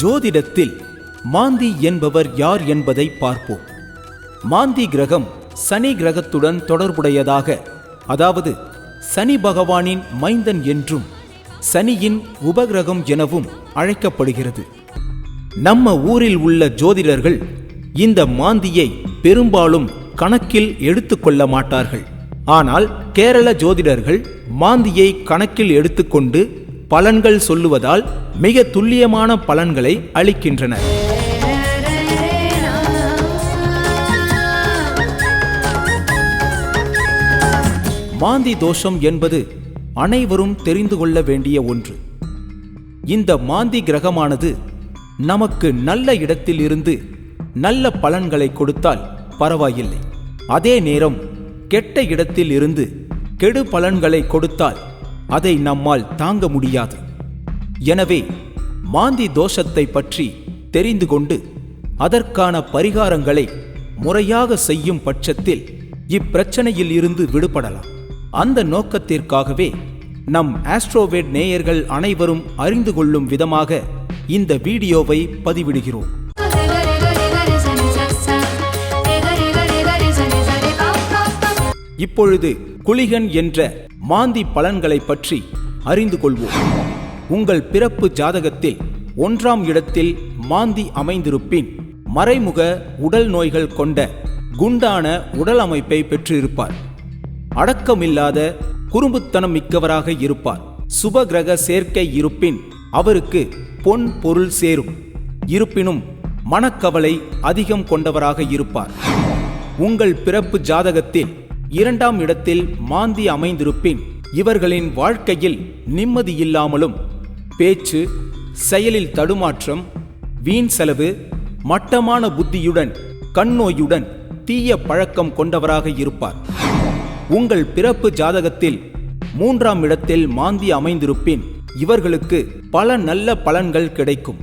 ஜோதிடத்தில் மாந்தி என்பவர் யார் என்பதை பார்ப்போம். மாந்தி கிரகம் சனி கிரகத்துடன் தொடர்புடையதாக அதாவது சனி பகவானின் மைந்தன் என்றும் சனியின் உபகிரகம் எனவும் அழைக்கப்படுகிறது. நம்ம ஊரில் உள்ள ஜோதிடர்கள் இந்த மாந்தியை பெரும்பாலும் கணக்கில் எடுத்துக்கொள்ள மாட்டார்கள். ஆனால் கேரள ஜோதிடர்கள் மாந்தியை கணக்கில் எடுத்துக்கொண்டு பலன்கள் சொல்லுவதால் மிக துல்லியமான பலன்களை அளிக்கின்றன. மாந்தி தோஷம் என்பது அனைவரும் தெரிந்து கொள்ள வேண்டிய ஒன்று. இந்த மாந்தி கிரகமானது நமக்கு நல்ல இடத்தில் இருந்து நல்ல பலன்களை கொடுத்தால் பரவாயில்லை. அதே நேரம் கெட்ட இடத்தில் இருந்து கெடு பலன்களை கொடுத்தால் அதை நம்மால் தாங்க முடியாது. எனவே மாந்தி தோஷத்தை பற்றி தெரிந்து கொண்டு அதற்கான பரிகாரங்களை முறையாக செய்யும் பட்சத்தில் இப்பிரச்சனையில் இருந்து விடுபடலாம். அந்த நோக்கத்திற்காகவே நம் ஆஸ்ட்ரோவேட் நேயர்கள் அனைவரும் அறிந்து கொள்ளும் விதமாக இந்த வீடியோவை பதிவிடுகிறோம். இப்பொழுது குளிகன் என்ற மாந்தி பலன்களை பற்றி அறிந்து கொள்வோம். உங்கள் பிறப்பு ஜாதகத்தில் ஒன்றாம் இடத்தில் மாந்தி அமைந்திருப்பின் மறைமுக உடல் நோய்கள் கொண்ட குண்டான உடல் அமைப்பை பெற்றிருப்பார். அடக்கமில்லாத குறும்புத்தனம் மிக்கவராக இருப்பார். சுபகிரக சேர்க்கை இருப்பின் அவருக்கு பொன் பொருள் சேரும். இருப்பினும் மனக்கவலை அதிகம் கொண்டவராக இருப்பார். உங்கள் பிறப்பு ஜாதகத்தில் இரண்டாம் இடத்தில் மாந்தி அமைந்திருப்பின் இவர்களின் வாழ்க்கையில் நிம்மதி இல்லாமலும் பேச்சு செயலில் தடுமாற்றம் வீண் செலவு மட்டமான புத்தியுடன் கண்ணோயுடன் தீய பழக்கம் கொண்டவராக இருப்பார். உங்கள் பிறப்பு ஜாதகத்தில் மூன்றாம் இடத்தில் மாந்தி அமைந்திருப்பின் இவர்களுக்கு பல நல்ல பலன்கள் கிடைக்கும்.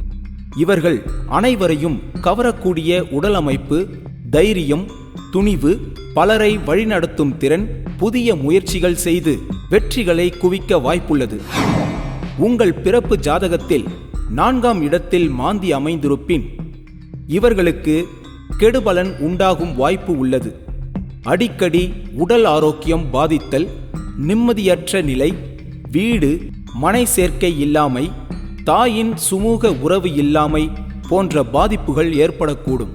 இவர்கள் அனைவரையும் கவரக்கூடிய உடலமைப்பு தைரியம் துணிவு பலரை வழிநடத்தும் திறன் புதிய முயற்சிகள் செய்து வெற்றிகளை குவிக்க வாய்ப்புள்ளது. உங்கள் பிறப்பு ஜாதகத்தில் நான்காம் இடத்தில் மாந்தி அமைந்திருப்பின் இவர்களுக்கு கெடுபலன் உண்டாகும் வாய்ப்பு உள்ளது. அடிக்கடி உடல் ஆரோக்கியம் பாதித்தல் நிம்மதியற்ற நிலை வீடு மனை சேர்க்கை இல்லாமை தாயின் சுமூக உறவு இல்லாமை போன்ற பாதிப்புகள் ஏற்படக்கூடும்.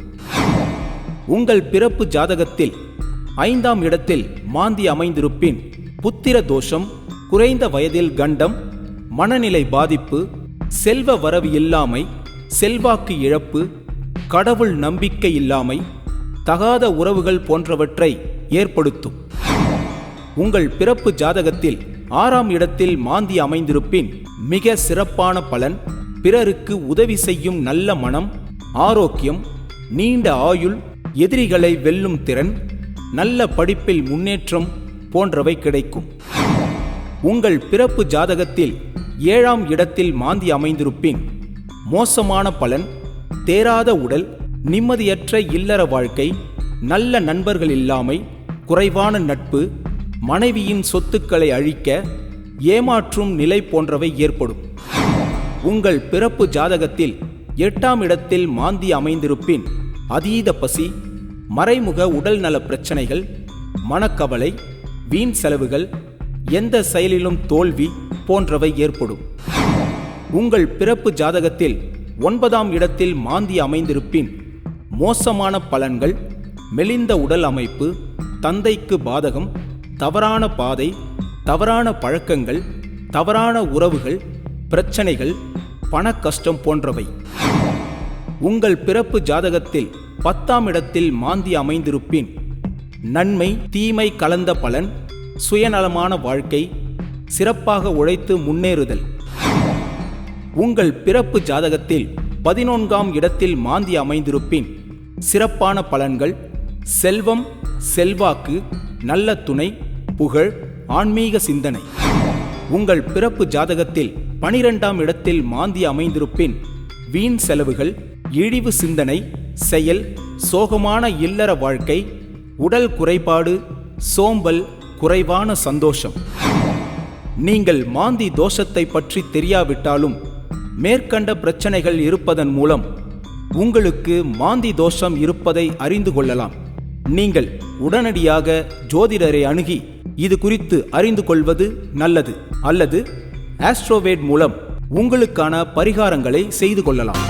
உங்கள் பிறப்பு ஜாதகத்தில் ஐந்தாம் இடத்தில் மாந்தி அமைந்திருப்பின் புத்திர தோஷம் குறைந்த வயதில் கண்டம் மனநிலை பாதிப்பு செல்வ வரவு இல்லாமை செல்வாக்கு இழப்பு கடவுள் நம்பிக்கை இல்லாமை தகாத உறவுகள் போன்றவற்றை ஏற்படுத்தும். உங்கள் பிறப்பு ஜாதகத்தில் ஆறாம் இடத்தில் மாந்தி அமைந்திருப்பின் மிக சிறப்பான பலன் பிறருக்கு உதவி செய்யும் நல்ல மனம் ஆரோக்கியம் நீண்ட ஆயுள் எதிரிகளை வெல்லும் திறன் நல்ல படிப்பில் முன்னேற்றம் போன்றவை கிடைக்கும். உங்கள் பிறப்பு ஜாதகத்தில் ஏழாம் இடத்தில் மாந்தி அமைந்திருப்பின். மோசமான பலன் தேராத உடல் நிம்மதியற்ற இல்லற வாழ்க்கை நல்ல நண்பர்கள் இல்லாமை குறைவான நட்பு மனைவியின் சொத்துக்களை அழிக்க ஏமாற்றும் நிலை போன்றவை ஏற்படும். உங்கள் பிறப்பு ஜாதகத்தில் எட்டாம் இடத்தில் மாந்தி அமைந்திருப்பின். அதீத பசி மறைமுக உடல்நல பிரச்சனைகள் மனக்கவலை வீண் செலவுகள் எந்த செயலிலும் தோல்வி போன்றவை ஏற்படும். உங்கள் பிறப்பு ஜாதகத்தில் ஒன்பதாம் இடத்தில் மாந்தி அமைந்திருப்பின் மோசமான பலன்கள் மெலிந்த உடல் அமைப்பு தந்தைக்கு பாதகம் தவறான பாதை தவறான பழக்கங்கள் தவறான உறவுகள் பிரச்சனைகள் பண கஷ்டம் போன்றவை. உங்கள் பிறப்பு ஜாதகத்தில் பத்தாம் இடத்தில் மாந்தி அமைந்திருப்பின். நன்மை தீமை கலந்த பலன் சுயநலமான வாழ்க்கை சிறப்பாக உழைத்து முன்னேறுதல். உங்கள் பிறப்பு ஜாதகத்தில் பதினொன்றாம் இடத்தில் மாந்தி அமைந்திருப்பின். சிறப்பான பலன்கள் செல்வம் செல்வாக்கு நல்ல துணை புகழ் ஆன்மீக சிந்தனை. உங்கள் பிறப்பு ஜாதகத்தில் பனிரெண்டாம் இடத்தில் மாந்தி அமைந்திருப்பின். வீண் செலவுகள் இழிவு சிந்தனை செயல் சோகமான இல்லற வாழ்க்கை உடல் குறைபாடு சோம்பல் குறைவான சந்தோஷம். நீங்கள் மாந்தி தோஷத்தை பற்றி தெரியாவிட்டாலும் மேற்கண்ட பிரச்சனைகள் இருப்பதன் மூலம் உங்களுக்கு மாந்தி தோஷம் இருப்பதை அறிந்து கொள்ளலாம். நீங்கள் உடனடியாக ஜோதிடரை அணுகி இது குறித்து அறிந்து கொள்வது நல்லது அல்லது ஆஸ்ட்ரோவேட் மூலம் உங்களுக்கான பரிகாரங்களை செய்து கொள்ளலாம்.